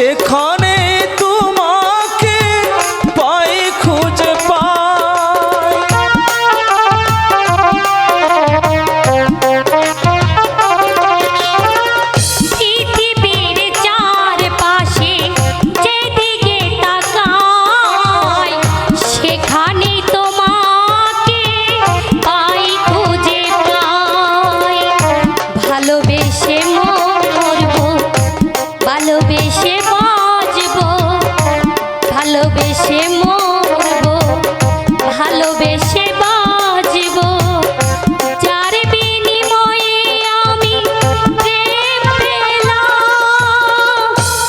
সেখানে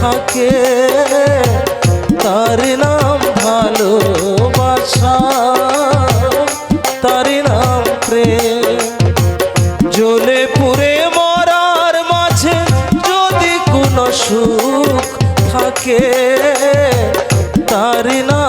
থাকে। তার নাম ভালোবাসা, তার নাম প্রেম। জ্বলে পুরে মরার মাঝে যদি কোনো সুখ থাকে, তার নাম